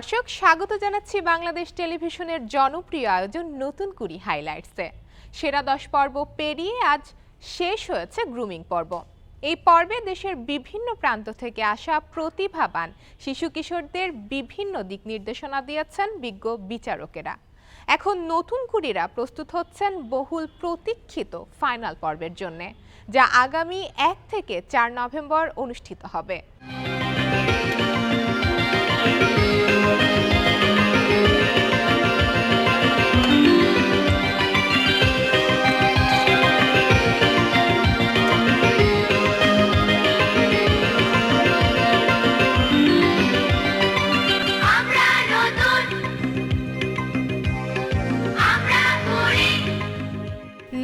দর্শক, স্বাগত জানাচ্ছি বাংলাদেশ টেলিভিশনের জনপ্রিয় আয়োজন নতুন কুড়ি হাইলাইটসে। সেরা দশ পর্ব পেরিয়ে আজ শেষ হয়েছে গ্রুমিং পর্ব। এই পর্বে দেশের বিভিন্ন প্রান্ত থেকে আসা প্রতিভাবান শিশু কিশোরদের বিভিন্ন দিক নির্দেশনা দিয়েছেন বিজ্ঞ বিচারকেরা। এখন নতুন কুড়িরা প্রস্তুত হচ্ছেন বহুল প্রতীক্ষিত ফাইনাল পর্বের জন্য, যা আগামী এক থেকে চার নভেম্বর অনুষ্ঠিত হবে।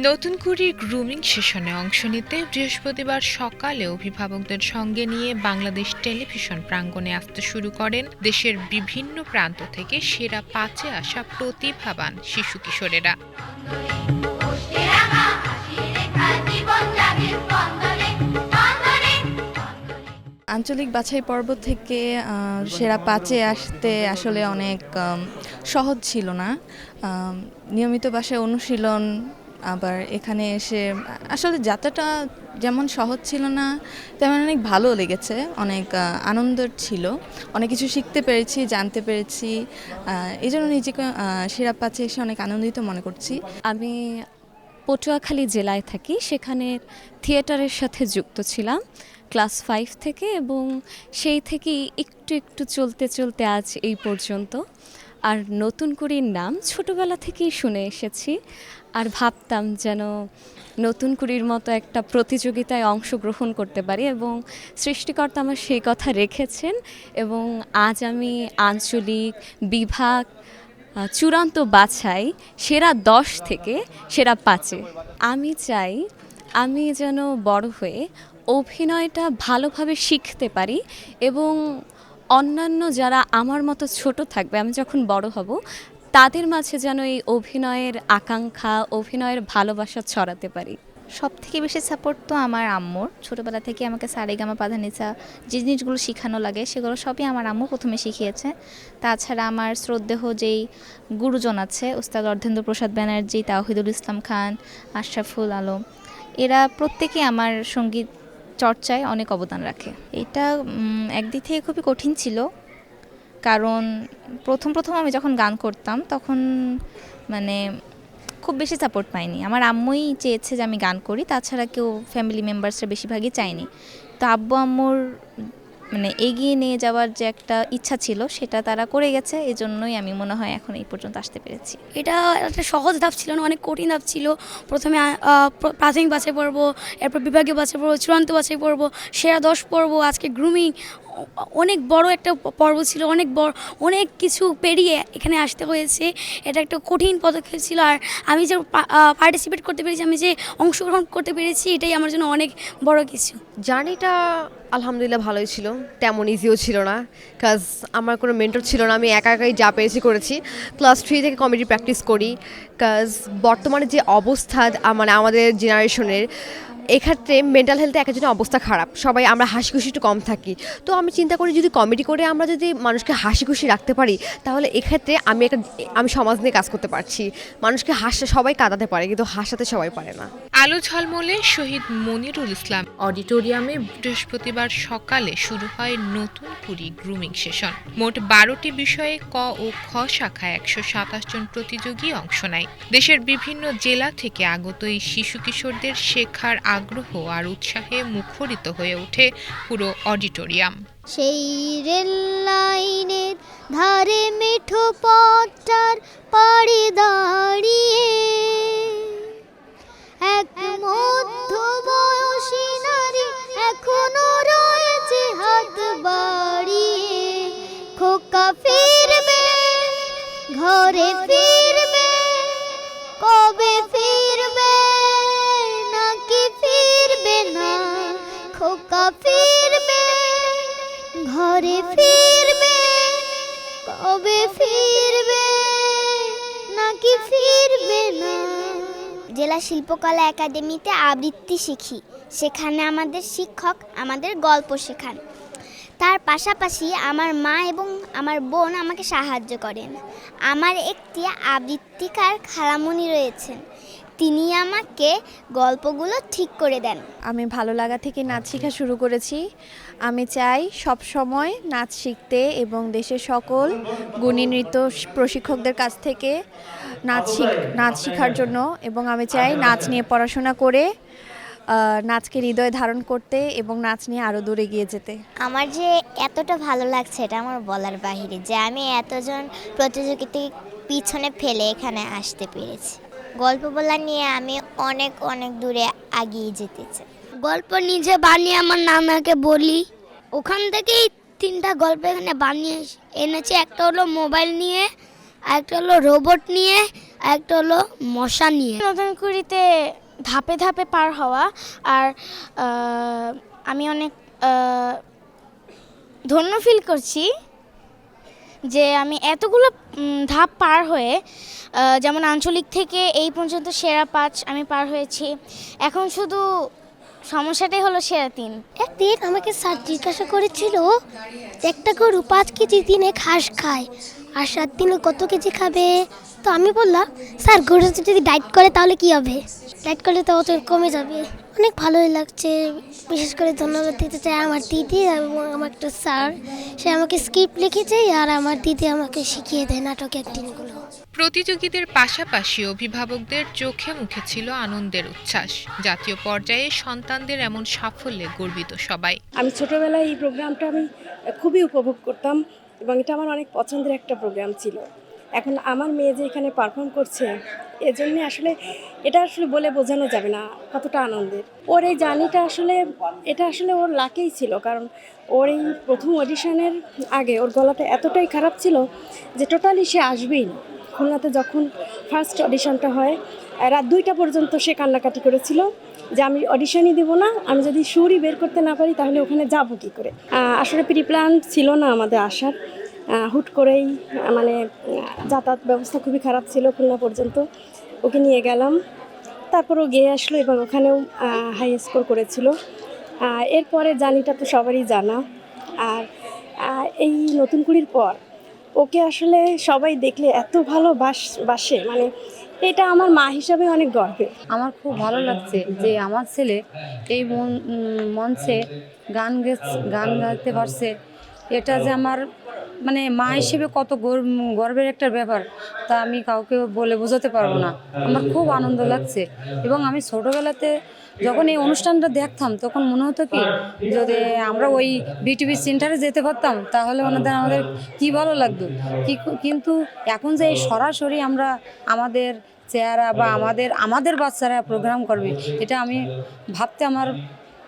নতুন কুড়ির গ্রুমিং সেশনে অংশ নিতে বৃহস্পতিবার সকালে অভিভাবকদের সঙ্গে নিয়ে বাংলাদেশ টেলিভিশন প্রাঙ্গণে আসতে শুরু করেন দেশের বিভিন্ন প্রান্ত থেকে সেরা পাঁচে আসা প্রতিভাবান শিশু কিশোরেরা। আঞ্চলিক বাছাই পর্ব থেকে সেরা পাঁচে আসতে আসলে অনেক সহজ ছিল না। নিয়মিত বাসায় অনুশীলন আবার এখানে এসে, আসলে যাত্রাটা যেমন সহজ ছিল না, তেমন অনেক ভালো লেগেছে, অনেক আনন্দের ছিল। অনেক কিছু শিখতে পেরেছি, জানতে পেরেছি এই জন্য নিজেকে সেরা পাঁচে এসে অনেক আনন্দিত মনে করছি। আমি পটুয়াখালী জেলায় থাকি, সেখানে থিয়েটারের সাথে যুক্ত ছিলাম, ক্লাস ফাইভ থেকে এবং সেই থেকেই একটু একটু চলতে চলতে আজ এই পর্যন্ত। আর নতুন কুড়ির নাম ছোটবেলা থেকেই শুনে এসেছি। আর ভাবতাম যেন নতুন কুড়ির মতো একটা প্রতিযোগিতায় অংশগ্রহণ করতে পারি এবং সৃষ্টিকর্তা আমার সেই কথা রেখেছেন এবং আজ আমি আঞ্চলিক বিভাগ চূড়ান্ত বাছাই, সেরা দশ থেকে সেরা পাঁচে। আমি চাই আমি যেন বড় হয়ে অভিনয়টা ভালোভাবে শিখতে পারি এবং অন্যান্য যারা আমার মতো ছোট থাকবে, আমি যখন বড় হব, তাদের মাঝে যেন এই অভিনয়ের আকাঙ্ক্ষা, অভিনয়ের ভালোবাসা ছড়াতে পারি। সব থেকে বেশি সাপোর্ট তো আমার আম্মুর। ছোটোবেলা থেকে আমাকে সারেগামা পাধানিসা যে জিনিসগুলো শেখানো লাগে, সেগুলো সবই আমার আম্মু প্রথমে শিখিয়েছে। তাছাড়া আমার শ্রদ্ধেহ যেই গুরুজন আছে উস্তাদ অর্ধেন্দ্র প্রসাদ ব্যানার্জি তাহিদুল ইসলাম খান, আশরাফুল আলম, এরা প্রত্যেকে আমার সংগীত চর্চায় অনেক অবদান রাখে। এটা একদিক থেকে খুবই কঠিন ছিল। কারণ প্রথম প্রথম আমি যখন গান করতাম, তখন মানে খুব বেশি সাপোর্ট পাইনি। আমার আম্মুই চেয়েছে যে আমি গান করি, তাছাড়া কেউ ফ্যামিলি মেম্বার্সরা বেশিরভাগই চায়নি। তো আব্বু, আম্মুর মানে এগিয়ে নিয়ে যাওয়ার যে একটা ইচ্ছা ছিল, সেটা তারা করে গেছে। এই জন্যই আমি মনে হয় এখন এই পর্যন্ত আসতে পেরেছি। এটা একটা সহজ ধাপ ছিল না, অনেক কঠিন ধাপ ছিল। প্রথমে প্রাথমিক বাছাই পড়ব এরপর বিভাগীয় বাছাই পড়ব চূড়ান্ত বাছাই পড়ব সেরা দশ পড়ব আজকে গ্রুমিং অনেক বড় একটা পর্ব ছিল, অনেক বড়, অনেক কিছু পেরিয়ে এখানে আসতে হয়েছে। এটা একটা কঠিন পদক্ষেপ ছিল আর আমি যে পার্টিসিপেট করতে পেরেছি, আমি যে অংশগ্রহণ করতে পেরেছি, এটাই আমার জন্য অনেক বড় কিছু। জার্নিটা আলহামদুলিল্লাহ ভালোই ছিল, তেমন ইজিও ছিল না কাজ আমার কোনো মেন্টর ছিল না, আমি একা একাই যা পেরেছি করেছি। ক্লাস থ্রি থেকে কমেডি প্র্যাকটিস করি কাজ বর্তমানে যে অবস্থা মানে আমাদের জেনারেশনের এক্ষেত্রে মেন্টাল হেলথে এক একজনের অবস্থা খারাপ। সবাই আমরা হাসি খুশি একটু কম থাকি। তো আমি চিন্তা করি যদি কমেডি করে আমরা যদি মানুষকে হাসি খুশি রাখতে পারি, তাহলে এক্ষেত্রে আমি একটা, আমি সমাজ নিয়ে কাজ করতে পারছি। মানুষকে হাসতে সবাই কাঁদাতে পারে, কিন্তু হাসাতে সবাই পারে না। আলো ঝলমলে শহীদ মনিরুল ইসলাম। অডিটোরিয়ামে বৃহস্পতিবার সকালে শুরু হয় নতুন কুড়ি গ্রুমিং সেশন মোট বারোটি বিষয়ে ক ও খ শাখায় একশো সাতাশ জন প্রতিযোগী অংশ নেয়। দেশের বিভিন্ন জেলা থেকে আগত এই শিশু কিশোরদের শেখার আগ্রহ আর উৎসাহে মুখরিত হয়ে ওঠে পুরো অডিটোরিয়াম। সেই রেল লাইনের ধারে মিঠো পথটার পাড়ি দাঁড়িয়ে এক মধ্য বয়সী নারী এখনও রয়েছে হাত বাড়িয়ে। খোকা ফিরবে, ঘরে ফিরবে, কবে ফিরবে? না। খোকা ফিরবে, ঘরে ফিরবে, কবে ফিরবে, নাকি ফিরবে না। জেলা শিল্পকলা একাডেমিতে আবৃত্তি শিখি, সেখানে আমাদের শিক্ষক আমাদের গল্প শেখান। তার পাশাপাশি আমার মা এবং আমার বোন আমাকে সাহায্য করেন। আমার একটি আবৃত্তিকার খালামণি রয়েছেন। তিনি আমাকে গল্পগুলো ঠিক করে দেন। আমি ভালো লাগা থেকে নাচ শেখা শুরু করেছি। আমি চাই সব সময় নাচ শিখতে এবং দেশের সকল গুণী নৃত্য প্রশিক্ষকদের কাছ থেকে নাচ নাচ শেখার জন্য এবং আমি চাই নাচ নিয়ে পড়াশোনা করে নাচকে হৃদয়ে ধারণ করতে এবং নাচ নিয়ে আরও দূরে গিয়ে যেতে। আমার যে এতটা ভালো লাগছে এটা আমার বলার বাহিরে যে আমি এতজন প্রতিযোগিতা পিছনে ফেলে এখানে আসতে পেরেছি। গল্প বলা নিয়ে আমি অনেক অনেক দূরে আগিয়ে যেতে চাই। গল্প নিজে বানিয়ে আমার নানাকে বলি। ওখান থেকেই তিনটা গল্প এখানে বানিয়ে এনেছি। একটা হলো মোবাইল নিয়ে একটা হলো রোবট নিয়ে আর একটা হলো মশা নিয়ে। নতুন কুড়িতে ধাপে ধাপে পার হওয়া আর আমি অনেক ধন্য ফিল করছি। যে আমি এতগুলো ধাপ পার হয়ে যেমন আঞ্চলিক থেকে এই পর্যন্ত সেরা পাঁচ আমি পার হয়েছি। এখন শুধু সমস্যাটাই হলো সেরা তিন। একদিন আমাকে স্যার জিজ্ঞাসা করেছিল, একটা গরু পাঁচ কেজি দিনে ঘাস খায়, আর সাত দিনে কত কেজি খাবে? তো আমি বললাম, স্যার গরু যদি ডায়েট করে তাহলে কি হবে? ডায়েট করলে তো ওজন কমে যাবে। অনেক ভালোই লাগছে। বিশেষ করে ধন্যবাদ দিতে চাই আমার দিদি এবং আমার একটা স্যার। সে আমাকে স্ক্রিপ্ট লিখেছে আর আমার দিদি আমাকে শিখিয়ে দেয় নাটক অ্যাক্টিংগুলো। প্রতিযোগীদের পাশাপাশি অভিভাবকদের চোখে মুখে ছিল আনন্দের উচ্ছ্বাস। জাতীয় পর্যায়ে সন্তানদের এমন সাফল্যে গর্বিত সবাই। আমি ছোটোবেলায় এই প্রোগ্রামটা আমি খুবই উপভোগ করতাম এবং এটা আমার অনেক পছন্দের একটা প্রোগ্রাম ছিল। এখন আমার মেয়ে যে এখানে পারফর্ম করছে এজন্যে আসলে এটা আসলে বলে বোঝানো যাবে না কতটা আনন্দের। ওর এই জার্নিটা আসলে, এটা আসলে ওর লাকেই ছিল, কারণ ওর এই প্রথম অডিশনের আগে ওর গলাটা এতটাই খারাপ ছিল যে টোটালি সে আসবেই না। খুলনাতে যখন ফার্স্ট অডিশনটা হয়, রাত দুইটা পর্যন্ত সে কান্নাকাটি করেছিল যে আমি অডিশনই দেবো না, আমি যদি সুরই বের করতে না পারি তাহলে ওখানে যাব কি করে? আসলে প্রি প্ল্যান ছিল না আমাদের আসার। হুট করেই মানে যাতায়াত ব্যবস্থা খুবই খারাপ ছিল খুলনা পর্যন্ত। ওকে নিয়ে গেলাম। তারপর ও গিয়ে আসলো এবং ওখানেও হাই স্কোর করেছিল। এরপরে জানিটা তো সবারই জানা। আর এই নতুন কুড়ির পর ওকে আসলে সবাই দেখলে এত ভালো বাস, বাসে মানে এটা আমার মা হিসাবে অনেক গর্বে আমার খুব ভালো লাগছে যে আমার ছেলে এই মঞ্চে গান গান গাইতে পারছে। এটা যে আমার মানে মা হিসেবে কত গর্ব- গর্বের একটা ব্যাপার তা আমি কাউকে বলে বোঝাতে পারব না। আমার খুব আনন্দ লাগছে। এবং আমি ছোটোবেলাতে যখন এই অনুষ্ঠানটা দেখতাম তখন মনে হতো কি যদি আমরা ওই বিটিভি সেন্টারে যেতে পারতাম তাহলে ওনাদের আমাদের কি ভালো লাগতো। কি- কিন্তু এখন যে এই সরাসরি আমরা আমাদের চেহারা বা আমাদের আমাদের বাচ্চারা প্রোগ্রাম করবে এটা আমি ভাবতে আমার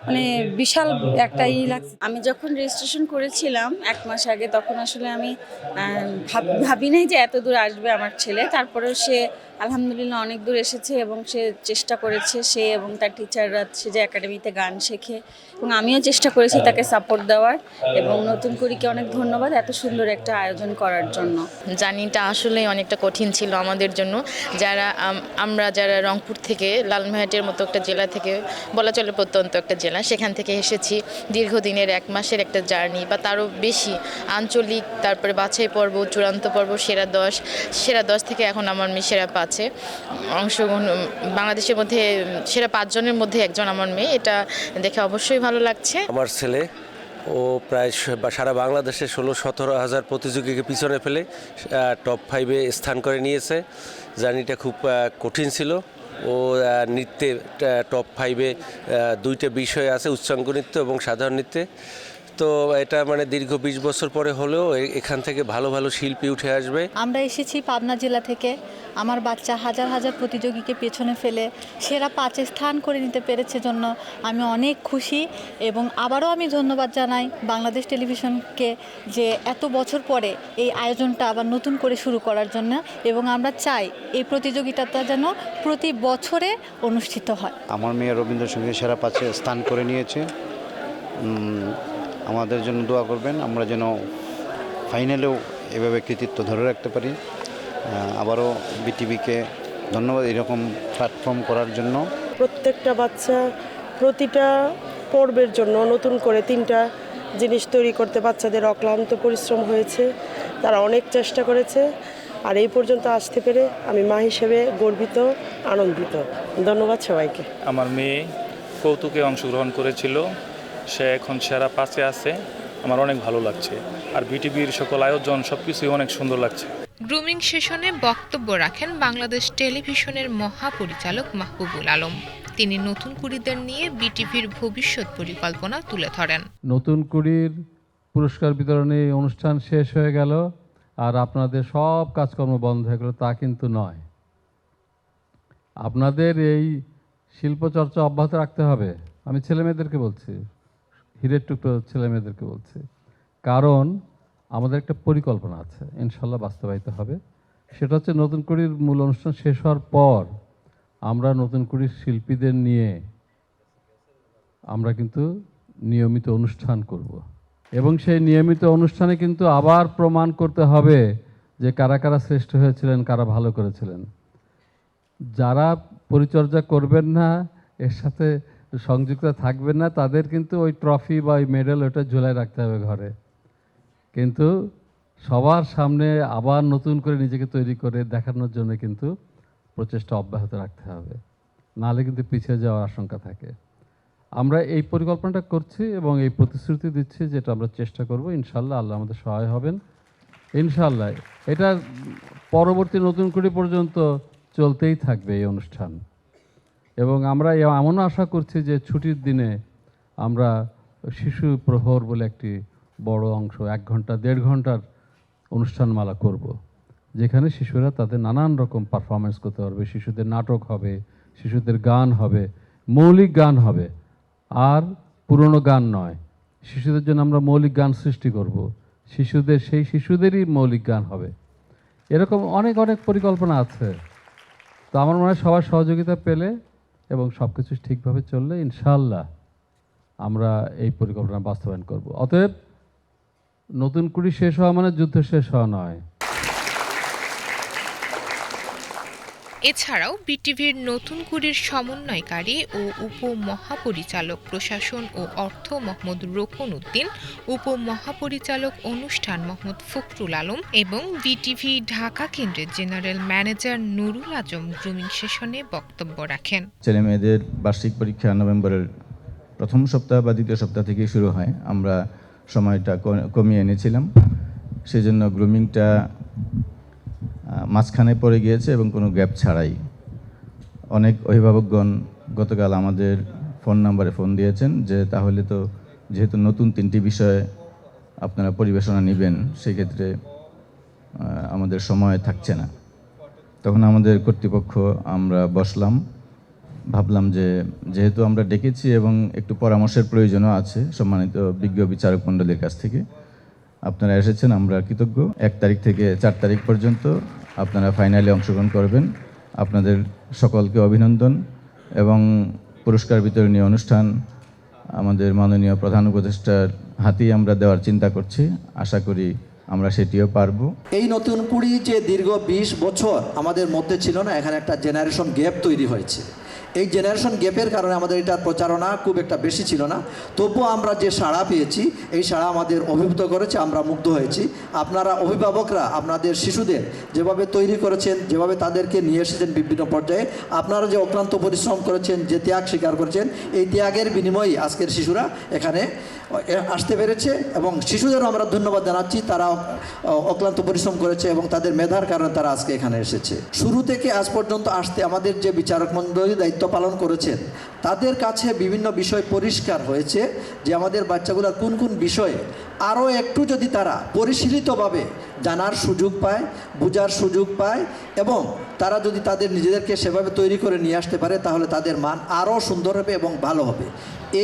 মানে বিশাল একটা ই লাগছে। আমি যখন রেজিস্ট্রেশন করেছিলাম এক মাস আগে, তখন আসলে আমি ভাব- নাই যে এত দূর আসবে আমার ছেলে। তারপরেও সে আলহামদুলিল্লাহ অনেক দূর এসেছে এবং সে চেষ্টা করেছে সে এবং তার টিচাররা সে যে একাডেমিতে গান শেখে এবং আমিও চেষ্টা করেছি তাকে সাপোর্ট দেওয়ার এবং নতুন করিকে অনেক ধন্যবাদ এত সুন্দর একটা আয়োজন করার জন্য। জার্নিটা আসলেই অনেকটা কঠিন ছিল আমাদের জন্য। যারা আমরা যারা রংপুর থেকে লালমেহাটের মতো একটা জেলা থেকে বলা চলে প্রত্যন্ত একটা জেলা সেখান থেকে এসেছি। দীর্ঘদিনের এক মাসের একটা জার্নি বা তারও বেশি আঞ্চলিক তারপরে বাছাই পর্ব চূড়ান্ত পর্ব সেরা দশ সেরা দশ থেকে এখন আমার মেয়ে সেরা পাচ্ছে অংশগ্রহণ বাংলাদেশের মধ্যে, সেরা পাঁচজনের মধ্যে একজন আমার মেয়ে। এটা দেখে অবশ্যই ভালো লাগছে। আমার ছেলে, ও প্রায় সারা বাংলাদেশে ষোলো, সতেরো হাজার প্রতিযোগীকে পিছনে ফেলে টপ ফাইভে স্থান করে নিয়েছে। জার্নিটা খুব কঠিন ছিল। ও নৃত্যে টপ ফাইভে দুইটা বিষয় আছে, উচ্চাঙ্গ নৃত্য এবং সাধারণ নৃত্যে। তো এটা মানে দীর্ঘ বিশ বছর পরে হলেও এখান থেকে ভালো ভালো শিল্পী উঠে আসবে। আমরা এসেছি পাবনা জেলা থেকে। আমার বাচ্চা হাজার হাজার প্রতিযোগীকে পেছনে ফেলে সেরা পাঁচে স্থান করে নিতে পেরেছে জন্য আমি অনেক খুশি এবং আবারও আমি ধন্যবাদ জানাই বাংলাদেশ টেলিভিশনকে যে এত বছর পরে এই আয়োজনটা আবার নতুন করে শুরু করার জন্য এবং আমরা চাই এই প্রতিযোগিতাটা যেন প্রতি বছরে অনুষ্ঠিত হয়। আমার মেয়ে রবীন্দ্রসঙ্গীত সেরা পাঁচে স্থান করে নিয়েছে। আমাদের জন্য দোয়া করবেন। আমরা যেন ফাইনালেও এভাবে কৃতিত্ব ধরে রাখতে পারি। আবারও বিটিভিকে ধন্যবাদ এরকম প্ল্যাটফর্ম করার জন্য। প্রত্যেকটা বাচ্চা প্রতিটা পর্বের জন্য নতুন করে তিনটা জিনিস তৈরি করতে বাচ্চাদের অক্লান্ত পরিশ্রম হয়েছে। তারা অনেক চেষ্টা করেছে। আর এই পর্যন্ত আসতে পেরে আমি মা হিসেবে গর্বিত আনন্দিত। ধন্যবাদ সবাইকে। আমার মেয়ে কৌতুকে অংশগ্রহণ করেছিল। সে এখন সেরা পাশে আছে। আমার অনেক ভালো লাগছে। আর বিটিভির সকল আয়োজন সব কিছুই অনেক সুন্দর লাগছে। গ্রুমিং সেশনে বক্তব্য রাখেন বাংলাদেশ টেলিভিশনের মহাপরিচালক মাহবুবুল আলম। তিনি নতুন কুড়িদের নিয়ে বিটিভির ভবিষ্যৎ পরিকল্পনা তুলে ধরেন। নতুন কুড়ির পুরস্কার বিতরণী অনুষ্ঠান শেষ হয়ে গেল আর আপনাদের সব কাজকর্ম বন্ধ হয়ে গেল তা কিন্তু নয়। আপনাদের এই শিল্পচর্চা অব্যাহত রাখতে হবে। আমি ছেলেমেয়েদেরকে বলছি। হিরের টুকরো ছেলেমেয়েদেরকে বলছি। কারণ আমাদের একটা পরিকল্পনা আছে, ইনশাল্লাহ বাস্তবায়িত হবে। সেটা হচ্ছে নতুন কুড়ির মূল অনুষ্ঠান শেষ হওয়ার পর আমরা নতুন কুড়ির শিল্পীদের নিয়ে আমরা কিন্তু নিয়মিত অনুষ্ঠান করব। এবং সেই নিয়মিত অনুষ্ঠানে কিন্তু আবার প্রমাণ করতে হবে যে কারা কারা শ্রেষ্ঠ হয়েছিলেন, কারা ভালো করেছিলেন। যারা পরিচর্যা করবেন না, এর সাথে সংযুক্ত থাকবেন না, তাদের কিন্তু ওই ট্রফি বা ওই মেডেল ওটা ঝুলাই রাখতে হবে ঘরে। কিন্তু সবার সামনে আবার নতুন করে নিজেকে তৈরি করে দেখানোর জন্য কিন্তু প্রচেষ্টা অব্যাহত রাখতে হবে। নাহলে কিন্তু পিছিয়ে যাওয়ার আশঙ্কা থাকে। আমরা এই পরিকল্পনাটা করছি এবং এই প্রতিশ্রুতি দিচ্ছি যেটা আমরা চেষ্টা করব। ইনশাল্লাহ আল্লাহ আমাদের সহায় হবেন। ইনশাল্লাহ, এটা পরবর্তী নতুন কুড়ি পর্যন্ত চলতেই থাকবে এই অনুষ্ঠান। এবং আমরা এমনও আশা করছি যে ছুটির দিনে আমরা শিশু প্রহর বলে একটি বড় অংশ, এক ঘণ্টা, দেড় ঘণ্টার অনুষ্ঠানমালা করব। যেখানে শিশুরা তাদের নানান রকম পারফরমেন্স করতে পারবে শিশুদের নাটক হবে, শিশুদের গান হবে, মৌলিক গান হবে, আর পুরনো গান নয় শিশুদের জন্য আমরা মৌলিক গান সৃষ্টি করব। শিশুদের, সেই শিশুদেরই মৌলিক গান হবে এরকম অনেক অনেক পরিকল্পনা আছে তো আমার মনে হয় সবার সহযোগিতা পেলে এবং সব কিছু ঠিকভাবে চললে ইনশাল্লাহ আমরা এই পরিকল্পনা বাস্তবায়ন করব। অতএব নতুন কুড়ি শেষ হওয়া মানে যুদ্ধ শেষ হওয়া নয়। এছাড়াও বিটিভির নতুন কুড়ির সমন্বয়কারী ও উপমহাপরিচালক প্রশাসন ও অর্থ মোহাম্মদ রোকন উদ্দিন, উপমহাপরিচালক অনুষ্ঠান মোহাম্মদ ফখরুল আলম এবং বিটিভি ঢাকা কেন্দ্রের general manager Nurul Azam grooming সেশনে বক্তব্য রাখেন। ছেলে মেয়েদের বার্ষিক পরীক্ষা নভেম্বরের প্রথম সপ্তাহ বা দ্বিতীয় সপ্তাহ থেকেই শুরু হয়। আমরা সময়টা কমিয়ে এনেছিলাম। সেজন্য গ্রুমিংটা মাঝখানে পড়ে গিয়েছে এবং কোনো গ্যাপ ছাড়াই। অনেক অভিভাবকগণ গতকাল আমাদের ফোন নাম্বারে ফোন দিয়েছেন যে, তাহলে তো যেহেতু নতুন তিনটি বিষয়ে আপনারা পরিবেশনা নেবেন, সেক্ষেত্রে আমাদের সময় থাকছে না। তখন আমাদের কর্তৃপক্ষ আমরা বসলাম, ভাবলাম যে, যেহেতু আমরা ডেকেছি এবং একটু পরামর্শের প্রয়োজনও আছে সম্মানিত বিজ্ঞ বিচারক মণ্ডলীর কাছ থেকে, আপনারা এসেছেন, আমরা কৃতজ্ঞ। এক তারিখ থেকে চার তারিখ পর্যন্ত আপনারা ফাইনালে অংশগ্রহণ করবেন। আপনাদের সকলকে অভিনন্দন এবং পুরস্কার বিতরণী অনুষ্ঠান আমাদের মাননীয় প্রধান উপদেষ্টার হাতেই আমরা দেওয়ার চিন্তা করছি। আশা করি আমরা সেটিও পারব। এই নতুন কুড়ি যে দীর্ঘ বিশ বছর আমাদের মধ্যে ছিল না, এখানে একটা জেনারেশন গ্যাপ তৈরি হয়েছে। এই জেনারেশন গ্যাপের কারণে আমাদের এটার প্রচারণা খুব একটা বেশি ছিল না। তবুও আমরা যে সাড়া পেয়েছি, এই সাড়া আমাদের অভিভূত করেছে, আমরা মুগ্ধ হয়েছি। আপনারা অভিভাবকরা, আপনাদের শিশুদের যেভাবে তৈরি করেছেন, যেভাবে তাদেরকে নিয়ে এসেছেন বিভিন্ন পর্যায়ে, আপনারা যে অক্লান্ত পরিশ্রম করেছেন, যে ত্যাগ স্বীকার করেছেন, এই ত্যাগের বিনিময়ে আজকের শিশুরা এখানে আসতে পেরেছে এবং শিশুদেরও আমরা ধন্যবাদ জানাচ্ছি। তারা অক্লান্ত পরিশ্রম করেছে এবং তাদের মেধার কারণে তারা আজকে এখানে এসেছে। শুরু থেকে আজ পর্যন্ত আসতে আমাদের যে বিচারক মণ্ডলী দায়িত্ব পালন করেছেন, তাদের কাছে বিভিন্ন বিষয় পরিষ্কার হয়েছে যে আমাদের বাচ্চাগুলোর কোন কোন বিষয়ে আরও একটু যদি তারা পরিশীলিতভাবে জানার সুযোগ পায়, বোঝার সুযোগ পায় এবং তারা যদি তাদের নিজেদেরকে সেভাবে তৈরি করে নিয়ে আসতে পারে, তাহলে তাদের মান আরও সুন্দর হবে এবং ভালো হবে।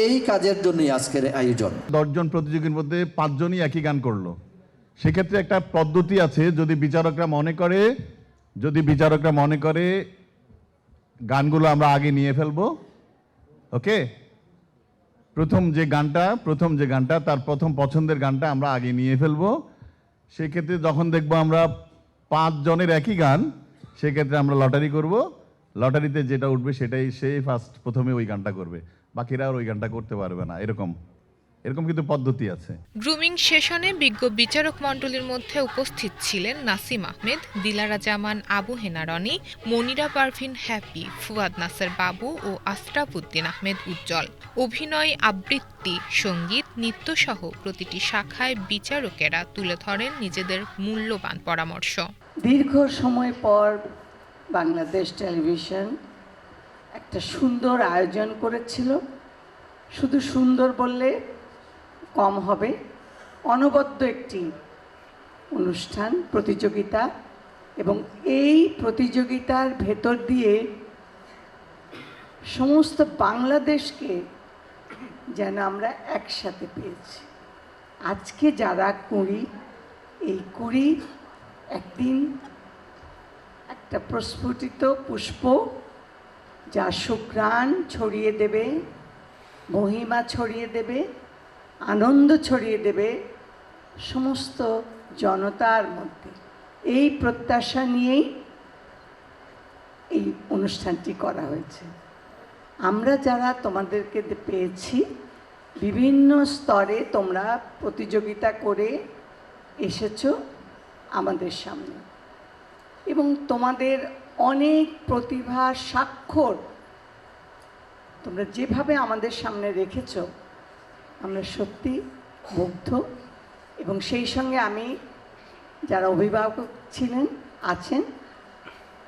এই কাজের জন্যই আজকের আয়োজন। দশজন প্রতিযোগীর মধ্যে পাঁচজনই একই গান করল। সেক্ষেত্রে একটা পদ্ধতি আছে, যদি বিচারকরা মনে করে, যদি বিচারকরা মনে করে, গানগুলো আমরা আগে নিয়ে ফেলব, ওকে? প্রথম যে গানটা, প্রথম যে গানটা, তার প্রথম পছন্দের গানটা আমরা আগে নিয়ে ফেলব। সেক্ষেত্রে যখন দেখব আমরা পাঁচ জনের একই গান, সেক্ষেত্রে আমরা লটারি করব। লটারিতে যেটা উঠবে সেটাই সে ফার্স্ট প্রথমে ওই গানটা করবে। বাকিরা আর ওই গানটা করতে পারবে না, এরকম। এরকম কিন্তু পদ্ধতি আছে। গ্রুমিং সেশনে বিজ্ঞ বিচারক মণ্ডলীর মধ্যে উপস্থিত ছিলেন নাসিম আহমেদ দিলারা জামান আবু হেনা রনি মনিরা পারভিন হ্যাপি ফুয়াদ নাসের বাবু ও আশরাফ উদ্দিন আহমেদ উজ্জ্বল। অভিনয় আবৃত্তি সংগীত নৃত্যসহ প্রতিটি শাখায় বিচারকেরা তুলে ধরেন নিজেদের মূল্যবান পরামর্শ। দীর্ঘ সময় পর বাংলাদেশ টেলিভিশন একটা সুন্দর আয়োজন করেছিল। শুধু সুন্দর বললে কম হবে। অনবদ্য একটি অনুষ্ঠান, প্রতিযোগিতা এবং এই প্রতিযোগিতার ভেতর দিয়ে সমস্ত বাংলাদেশকে যেন আমরা একসাথে পেয়েছি। আজকে যারা কুড়ি, এই কুড়ি একদিন একটা প্রস্ফুটিত পুষ্প যা সুঘ্রাণ ছড়িয়ে দেবে, মহিমা ছড়িয়ে দেবে আনন্দ ছড়িয়ে দেবে সমস্ত জনতার মধ্যে। এই প্রত্যাশা নিয়েই এই অনুষ্ঠানটি করা হয়েছে। আমরা যারা তোমাদেরকে পেয়েছি, বিভিন্ন স্তরে তোমরা প্রতিযোগিতা করে এসেছ আমাদের সামনে। এবং তোমাদের অনেক প্রতিভা, স্বাক্ষর তোমরা যেভাবে আমাদের সামনে রেখেছ আমরা সত্যি মুগ্ধ। এবং সেই সঙ্গে আমি যারা অভিভাবক ছিলেন, আছেন,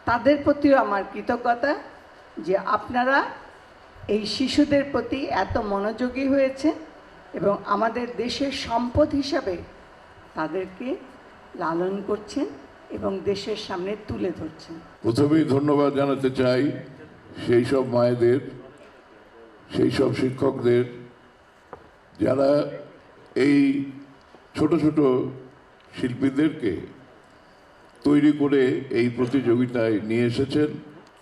তাদের প্রতিও আমার কৃতজ্ঞতা যে আপনারা এই শিশুদের প্রতি এত মনোযোগী হয়েছে এবং আমাদের দেশের সম্পদ হিসাবে তাদেরকে লালন করছেন এবং দেশের সামনে তুলে ধরছেন। প্রথমেই ধন্যবাদ জানাতে চাই সেই সব মায়েদের, সেই সব শিক্ষকদের যারা এই ছোট ছোট শিল্পীদেরকে তৈরি করে এই প্রতিযোগিতায় নিয়ে এসেছেন,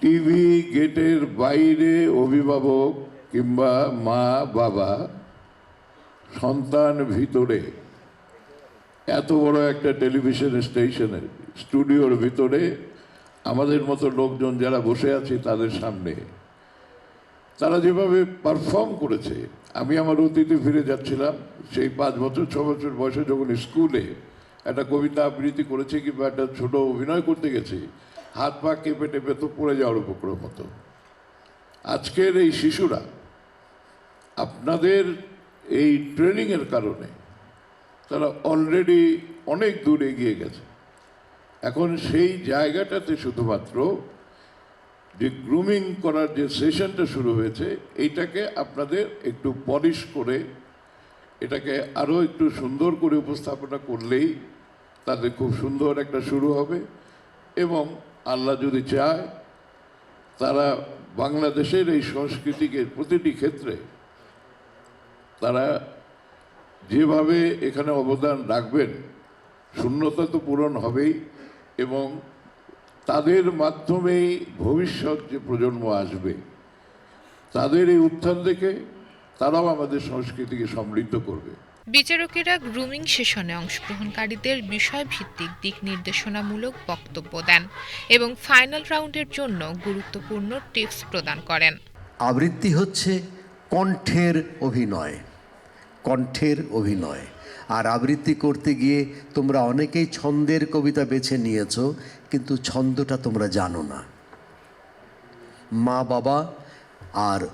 টিভি গেটের বাইরে অভিভাবক কিংবা মা, বাবা, সন্তান ভিতরে, এত বড় একটা টেলিভিশন স্টেশনের স্টুডিওর ভিতরে, আমাদের মতো লোকজন যারা বসে আছে তাদের সামনে তারা যেভাবে পারফর্ম করেছে, আমি আমার অতীতে ফিরে যাচ্ছিলাম, সেই পাঁচ বছর, ছ বছর বয়সে যখন স্কুলে একটা কবিতা আবৃত্তি করেছি কিংবা একটা ছোট অভিনয় করতে গেছি, হাত পা কেঁপে টেপে তো পড়ে যাওয়ার উপক্রম হতো। আজকের এই শিশুরা, আপনাদের এই ট্রেনিংয়ের কারণে তারা অলরেডি অনেক দূর এগিয়ে গেছে। এখন সেই জায়গাটাতে শুধুমাত্র যে গ্রুমিং করার যে সেশনটা শুরু হয়েছে, এইটাকে আপনাদের একটু পলিশ করে, এটাকে আরও একটু সুন্দর করে উপস্থাপনা করলেই তাদের খুব সুন্দর একটা শুরু হবে। এবং আল্লাহ যদি চায়, তারা বাংলাদেশের এই সংস্কৃতিকে প্রতিটি ক্ষেত্রে তারা যেভাবে এখানে অবদান রাখবেন, শূন্যতা তো পূরণ হবেই এবং তাদের মাধ্যমেই ভবিষ্যৎ যে প্রজন্ম আসবে তাদের এই উত্থান দেখে তারাও আমাদের সংস্কৃতিকে সমৃদ্ধ করবে। বিচারকেরা গ্রুমিং সেশনে অংশগ্রহণকারীদের বিষয়ভিত্তিক দিক নির্দেশনামূলক বক্তব্য দেন এবং ফাইনাল রাউন্ডের জন্য গুরুত্বপূর্ণ টিপস প্রদান করেন। আবৃত্তি হচ্ছে কণ্ঠের অভিনয় কণ্ঠের অভিনয়। আর আবৃত্তি করতে গিয়ে তোমরা অনেকেই ছন্দের কবিতা বেছে নিয়েছো কিন্তু ছন্দটা তোমরা জানো না। মা, বাবা আর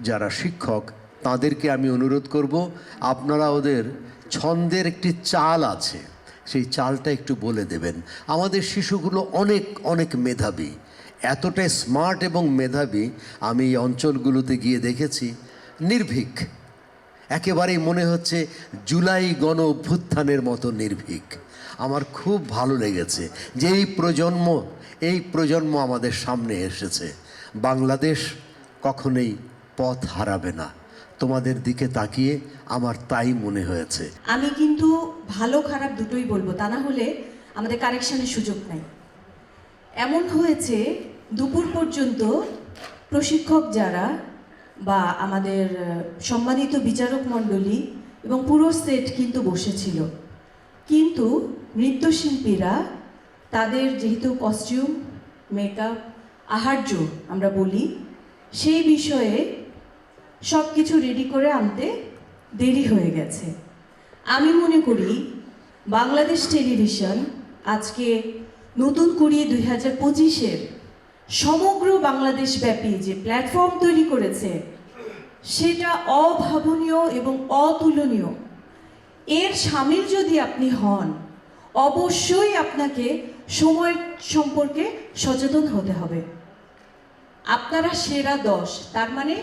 যারা শিক্ষক, তাদেরকে আমি অনুরোধ করব, আপনারা ওদের ছন্দের একটি চাল আছে, সেই চালটা একটু বলে দেবেন। আমাদের শিশুগুলো অনেক অনেক মেধাবী। এতটাই স্মার্ট এবং মেধাবী, আমি এই অঞ্চলগুলোতে গিয়ে দেখেছি। নির্ভীক। একেবারেই মনে হচ্ছে জুলাই গণ অভ্যুত্থানের মতো নির্ভীক। আমার খুব ভালো লেগেছে যে এই প্রজন্ম এই প্রজন্ম আমাদের সামনে এসেছে। বাংলাদেশ কখনোই পথ হারাবে না। তোমাদের দিকে তাকিয়ে আমার তাই মনে হয়েছে। আমি কিন্তু ভালো খারাপ দুটোই বলব, তা না হলে আমাদের কারেকশনের সুযোগ নাই। এমন হয়েছে, দুপুর পর্যন্ত প্রশিক্ষক যারা বা আমাদের সম্মানিত বিচারক মণ্ডলী এবং পুরো সেট কিন্তু বসেছিল। কিন্তু নৃত্যশিল্পীরা তাদের যেহেতু কস্টিউম মেকআপ আহার্য আমরা বলি, সেই বিষয়ে সব কিছু রেডি করে আনতে দেরি হয়ে গেছে। আমি মনে করি বাংলাদেশ টেলিভিশন আজকে নতুন কুড়ি দুই হাজার পঁচিশের সমগ্র বাংলাদেশ ব্যাপী যে প্ল্যাটফর্ম তৈরি করেছে, সেটা অভাবনীয় এবং অতুলনীয়। এর সামিল যদি আপনি হন, অবশ্যই আপনাকে সময় সম্পর্কে সচেতন হতে হবে। আপনারা সেরা দশ, তার মানে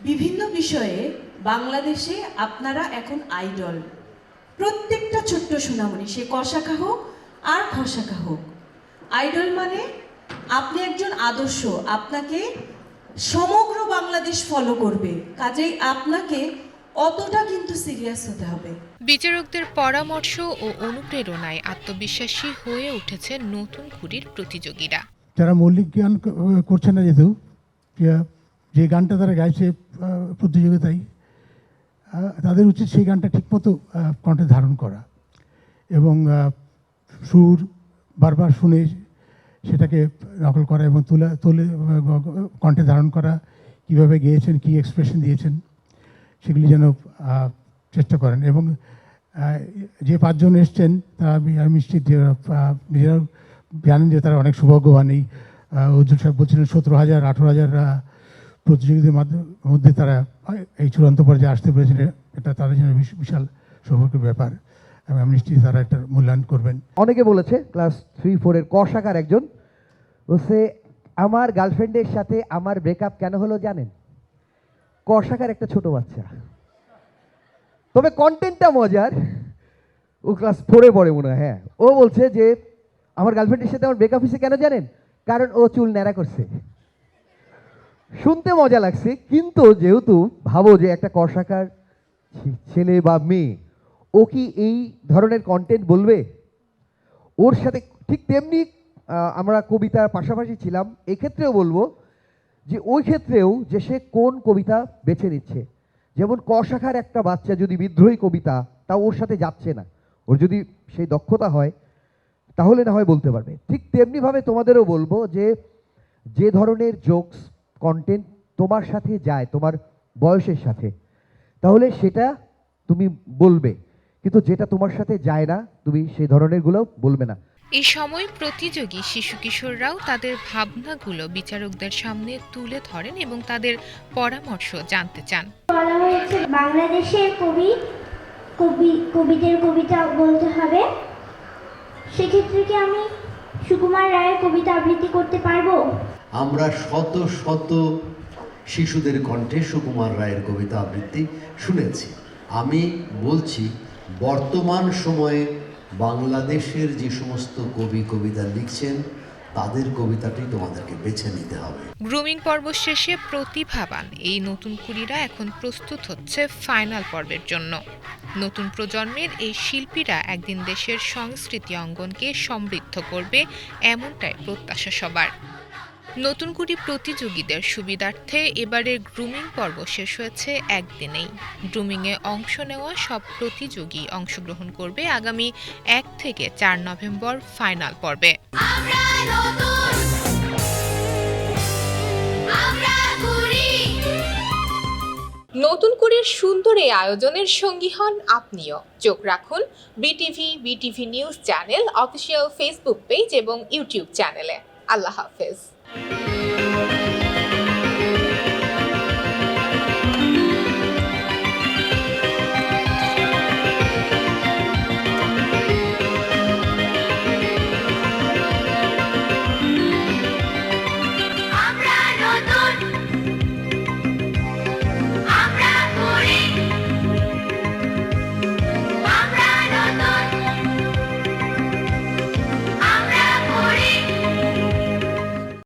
বিভিন্ন বিষয়ে বাংলাদেশে আপনারা এখন আইডল। প্রত্যেকটা ছোট্ট সুনামণি, সে কষাখা হোক আর খসাখা হোক। আইডল মানে আপনি একজন আদর্শ, আপনাকে সমগ্র বাংলাদেশ ফলো করবে। কাজেই আপনাকে অতটা কিন্তু সিরিয়াস হতে হবে। বিচারকদের পরামর্শ ও অনুপ্রেরণায় আত্মবিশ্বাসী হয়ে উঠেছে নতুন কুড়ির প্রতিযোগীরা। যারা মৌলিক জ্ঞান করছে না যেহেতু যে- গানটা তারা গাইছে প্রতিযোগিতায় তাদের উচিত সেই গানটা ঠিকমতো কণ্ঠে ধারণ করা এবং সুর বারবার শুনে সেটাকে নকল করা এবং তুলে তুলে কণ্ঠে ধারণ করা কীভাবে গেয়েছেন কী এক্সপ্রেশন দিয়েছেন। সেগুলি যেন চেষ্টা করেন এবং যে পাঁচজন এসছেন তা আমি নিশ্চিত নিজেরাও জানেন যে তারা অনেক সৌভাগ্যবান। এই উজ্জ্বল সাহেব বলছিলেন সতেরো হাজার, আঠেরো হাজার প্রতিযোগীদের মধ্যে তারা এই চূড়ান্ত পর্যায়ে আসতে পেরেছেন এটা তাদের জন্য বিশাল সৌভাগ্যের ব্যাপার। আমি নিশ্চিত তারা একটা মূল্যায়ন করবেন। অনেকে বলেছে, ক্লাস থ্রি, ফোরের ক শাখার একজন। বলছে, আমার গার্লফ্রেন্ডের সাথে আমার ব্রেকআপ কেন হলো জানেন? ক শাখার একটা ছোট বাচ্চা। তবে কন্টেন্টটা মজার। ও ক্লাস ফোরে পড়ে মনে হয় হ্যাঁ। ও বলছে যে, আমার গার্লফ্রেন্ডের সাথে আমার ব্রেকআপ হয়েছে কেন জানেন? কারণ ও চুল ন্যাড়া করছে। শুনতে মজা লাগছে, কিন্তু যেহেতু ভাবো যে একটা ক শাখার ছে- ছেলে বা মেয়ে, ও কি এই ধরনের কন্টেন্ট বলবে? ওর সাথে ঠিক তেমনি আমরা কবিতার পাশাপাশি ছিলাম। এক্ষেত্রেও বলব যে ওই ক্ষেত্রেও যে সে কোন কবিতা বেছে নিচ্ছে। যেমন ক শাখার একটা বাচ্চা যদি বিদ্রোহী কবিতা, তা ওর সাথে যাচ্ছে না। ওর যদি সেই দক্ষতা হয়, তাহলে না হয় বলতে পারবে। ঠিক তেমনিভাবে তোমাদেরও বলব যে যে ধরনের জোকস কন্টেন্ট তোমার সাথে যায়, তোমার বয়সের সাথে, তাহলে সেটা তুমি বলবে। কিন্তু যেটা তোমার সাথে যায় না, তুমি সেই ধরনেরগুলো বলবে না। এই সময় প্রতিযোগী শিশু কিশোররাও তাদের ভাবনাগুলো বিচারকদের সামনে তুলে ধরেন এবং তাদের পরামর্শ জানতে চান। বলা হয়েছে বাংলাদেশের কবি কবি কবিদের কবিতা বলতে হবে। সেক্ষেত্রে কি আমি সুকুমার রায়ের কবিতা আবৃত্তি করতে পারব? আমরা শত শত শিশুদের কণ্ঠে সুকুমার রায়ের কবিতা আবৃত্তি শুনেছি। আমি বলছি বর্তমান সময়ে বাংলাদেশের যে সমস্ত কবি, কবিতা লিখছেন, তাদের কবিতাটি তোমাদেরকে বেছে নিতে হবে। গ্রুমিং পর্ব শেষে প্রতিভাবান এই নতুন কুড়িরা এখন প্রস্তুত হচ্ছে ফাইনাল পর্বের জন্য। নতুন প্রজন্মের এই শিল্পীরা একদিন দেশের সংস্কৃতি অঙ্গনকে সমৃদ্ধ করবে এমনটাই প্রত্যাশা সবার। নতুন কুড়ি প্রতিযোগীদের সুবিধার্থে এবারের গ্রুমিং পর্ব শেষ হয়েছে একদিনেই। গ্রুমিংয়ে অংশ নেওয়া সব প্রতিযোগী অংশগ্রহণ করবে আগামী এক থেকে চার নভেম্বর ফাইনাল পর্বে। নতুন করে সুন্দর এই আয়োজনের সঙ্গী হন আপনিও। চোখ রাখুন BTV BTV news channel official Facebook page এবং ইউটিউব চ্যানেলে। আল্লাহ হাফেজ। Thank you.